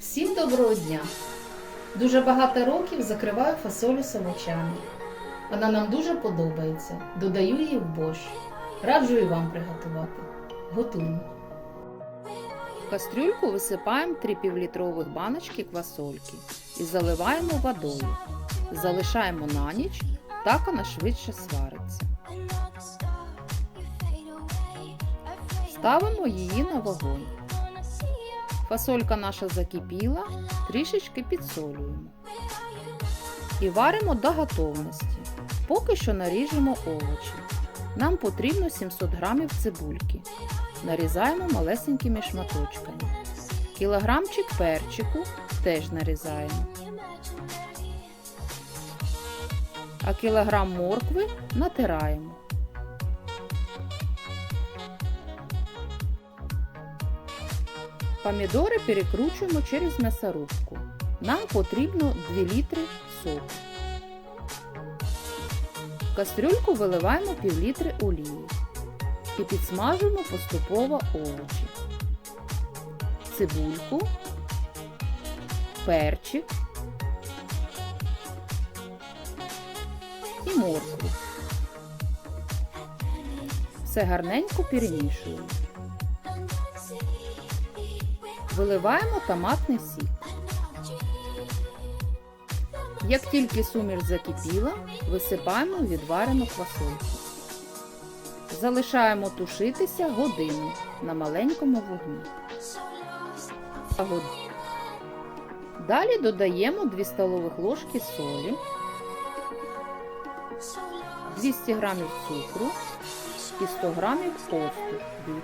Всім доброго дня! Дуже багато років закриваю фасолю з овочами. Вона нам дуже подобається. Додаю її в борщ. Раджу і вам приготувати. Готуємо. В кастрюльку висипаємо 3 півлітрових баночки квасольки і заливаємо водою. Залишаємо на ніч, так вона швидше свариться. Ставимо її на вогонь. Фасолька наша закипіла, трішечки підсолюємо. І варимо до готовності. Поки що наріжемо овочі. Нам потрібно 700 грамів цибульки. Нарізаємо малесенькими шматочками. Кілограмчик перчику теж нарізаємо. А кілограм моркви натираємо. Помідори перекручуємо через м'ясорубку. Нам потрібно 2 літри соку. В кастрюльку виливаємо пів літри олії і підсмажуємо поступово овочі, цибульку, перчик і моркву. Все гарненько перемішуємо. Виливаємо томатний сік. Як тільки суміш закипіла, висипаємо відварену квасольку. Залишаємо тушитися годину на маленькому вогні. Далі додаємо 2 столових ложки солі, 200 г цукру і 100 г оцту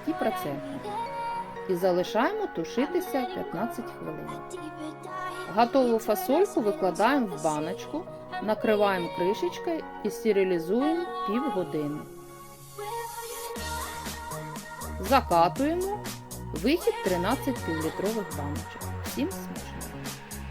9%. І залишаємо тушитися 15 хвилин. Готову фасольку викладаємо в баночку, накриваємо кришечкою і стерилізуємо півгодини. Закатуємо. Вихід 13 півлітрових баночок. Всім смачно!